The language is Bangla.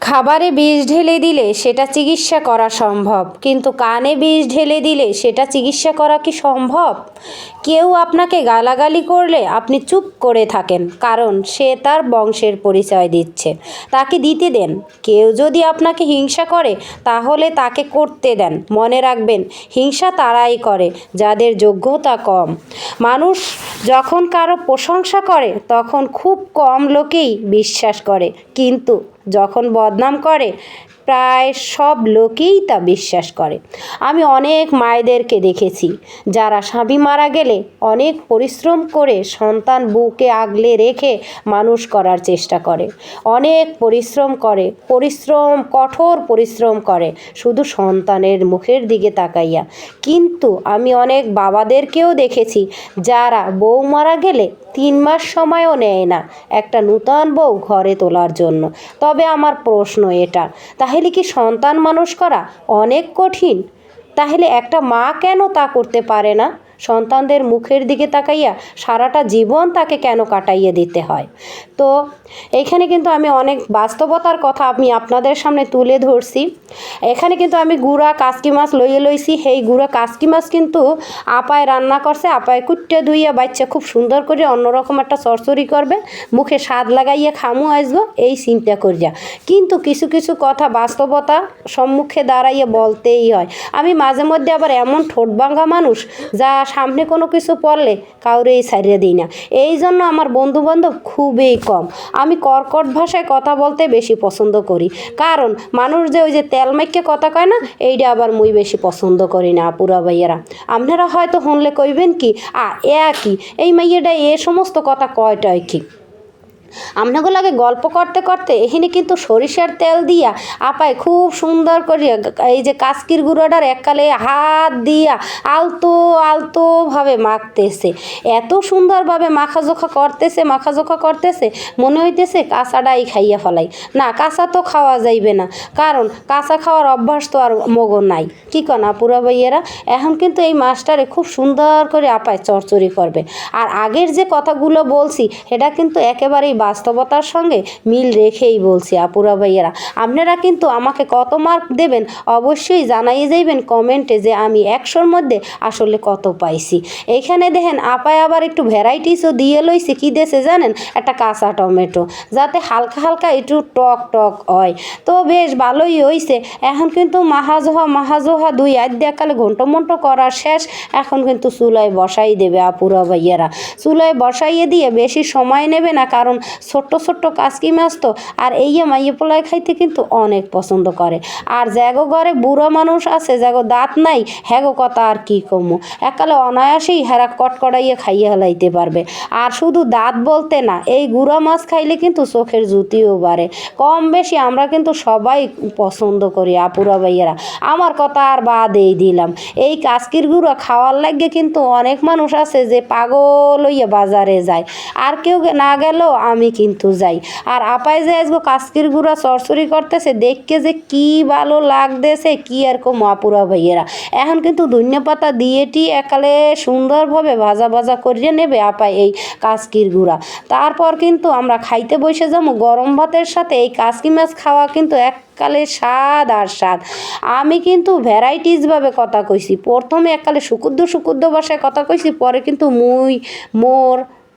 খাবারে বিষ ঢেলে দিলে সেটা চিকিৎসা করা সম্ভব। কিন্তু কানে বিষ ঢেলে দিলে সেটা চিকিৎসা করা কি সম্ভব? কেউ আপনাকে গালাগালি করলে আপনি চুপ করে থাকেন, কারণ সে তার বংশের পরিচয় দিচ্ছে। তাকে দিতে দেন। কেউ যদি আপনাকে হিংসা করে, তাহলে তাকে করতে দেন। মনে রাখবেন, হিংসা তারাই করে, যাদের যোগ্যতা কম। মানুষ যখন কারও প্রশংসা করে তখন খুব কম লোকেই বিশ্বাস করে। কিন্তু যখন বদনাম করে প্রায় সব লোকেই তা বিশ্বাস করে। আমি অনেক মায়েদেরকে দেখেছি, যারা স্বামী মারা গেলে অনেক পরিশ্রম করে সন্তান বুকে আগলে রেখে মানুষ করার চেষ্টা করে। অনেক পরিশ্রম করে, পরিশ্রম, কঠোর পরিশ্রম করে, শুধু সন্তানের মুখের দিকে তাকাইয়া। কিন্তু আমি অনেক বাবাদেরকেও দেখেছি, যারা বউ মারা গেলে তিন মাস সময়ও নেয় না একটা নূতন বউ ঘরে তোলার জন্য। তবে আমার প্রশ্ন এটা, তাহলে কি সন্তান মানুষ করা অনেক কঠিন? তাহলে একটা মা কেন তা করতে পারে না? সন্তানদের মুখের দিকে তাকাইয়া সারাটা জীবন তাকে কেন কাটাইয়ে দিতে হয়? তো এখানে কিন্তু আমি অনেক বাস্তবতার কথা আমি আপনাদের সামনে তুলে ধরছি। এখানে কিন্তু আমি গুড়া কাসকি মাছ লইয়ে লইছি। সেই গুড়া কাসকি মাছ কিন্তু আপায় রান্না করছে, আপায় কুট্টে ধুইয়া বাচ্চা খুব সুন্দর করে অন্যরকম একটা চরচড়ি করবে। মুখে স্বাদ লাগাইয়া খামু আসব এই চিন্তা করিয়া। কিন্তু কিছু কিছু কথা বাস্তবতা সম্মুখে দাঁড়াইয়ে বলতেই হয়। আমি মাঝে মধ্যে আবার এমন ঠোঁট ভাঙা মানুষ, যা সামনে কোনো কিছু পড়লে কাউরেই ছাড়িয়ে দিই না। এই জন্য আমার বন্ধুবান্ধব খুবই কম। আমি কর্কট ভাষায় কথা বলতে বেশি পছন্দ করি। কারণ মানুষ যে ওই যে তেল মাইকে কথা কয় না এইটা আবার মুই বেশি পছন্দ করি না পুরা ভাইয়েরা। আপনারা হয়তো শুনলে কইবেন কি, আ, এ কি? এই মাইয়াটা এ সমস্ত কথা কয়টায় কি? আপনাগুলো আগে গল্প করতে করতে এখানে কিন্তু সরিষার তেল দিয়া আপায় খুব সুন্দর করে এই যে কাস্কির গুঁড়োটার এককালে হাত দিয়া আলতো আলতোভাবে মাখতেছে। এত সুন্দরভাবে মাখাজোখা করতেছে মাখাজোখা করতেছে, মনে হইতেছে কাঁচাটাই খাইয়া ফেলাই। না, কাঁচা তো খাওয়া যাইবে না, কারণ কাঁচা খাওয়ার অভ্যাস তো আর মগো নাই। কী কনা পুরা ভাইয়েরা? এখন কিন্তু এই মাছটারে খুব সুন্দর করে আপায় চরচড়ি করবে। আর আগের যে কথাগুলো বলছি এটা কিন্তু একেবারেই বাস্তবতার সঙ্গে মিল রেখেই বলছি, আপুরা ভাইয়েরা। আপনারা কিন্তু আমাকে কত মার্ক দেবেন অবশ্যই জানাই যাইবেন কমেন্টে যে আমি একশোর মধ্যে আসলে কত পাইছি। এইখানে দেখেন আপায় আবার একটু ভ্যারাইটিসও দিয়ে লইছে, কী দেশে জানেন? একটা কাঁচা টমেটো, যাতে হালকা হালকা একটু টক টক হয়। তো বেশ ভালোই হইছে। এখন কিন্তু মাহাজোহা মাহাজোহা দুই আধ দেখালে ঘন্ট মন্ট করা শেষ। এখন কিন্তু চুলায় বসাই দেবে, আপুরা ভাইয়েরা। চুলায় বসাইয়ে দিয়ে বেশি সময় নেবে না, কারণ ছোট্ট ছোট্ট কাসকি মাছ তো, আর এই মাইয়ে পোলায় খাইতে কিন্তু অনেক পছন্দ করে। আর জ্যাগো ঘরে বুড়ো মানুষ আছে, জ্যাগো দাঁত নাই হ্যাগো কথা আর কি কমু? একালে অনায়াসেই হেরা কটকড়াইয়ে খাইয়ে হেলাইতে পারবে। আর শুধু দাঁত বলতে না, এই গুঁড়া মাছ খাইলে কিন্তু চোখের জুতিও বাড়ে। কম বেশি আমরা কিন্তু সবাই পছন্দ করি, আপুরা ভাইয়েরা। আমার কথা আর বাদেই দিলাম। এই কাস্কির গুঁড়ো খাওয়ার লাগে কিন্তু অনেক মানুষ আছে যে পাগল হইয়া বাজারে যায়। আর কেউ না গেলেও আমি কিন্তু যাই। আর আপায় যে আসব কাস্কির গুঁড়া চরচরি করতেছে, দেখকে যে কি ভালো লাগতেছে, কি আর কো মাপুরা ভাইয়েরা। এখন কিন্তু ধনিয়া পাতা দিয়েটি একালে সুন্দরভাবে ভাজা ভাজা করিয়ে নেবে আপায় এই কাস্কির গুঁড়া। তারপর কিন্তু আমরা খাইতে বসে যাব গরম ভাতের সাথে। এই কাস্কি মাছ খাওয়া কিন্তু এক এককালে স্বাদ আর স্বাদ। আমি কিন্তু ভ্যারাইটিসভাবে কথা কইছি। প্রথমে এককালে সুকুদ্দ সুকুদ্দ ভাষায় কথা কইছি, পরে কিন্তু মুই, মোর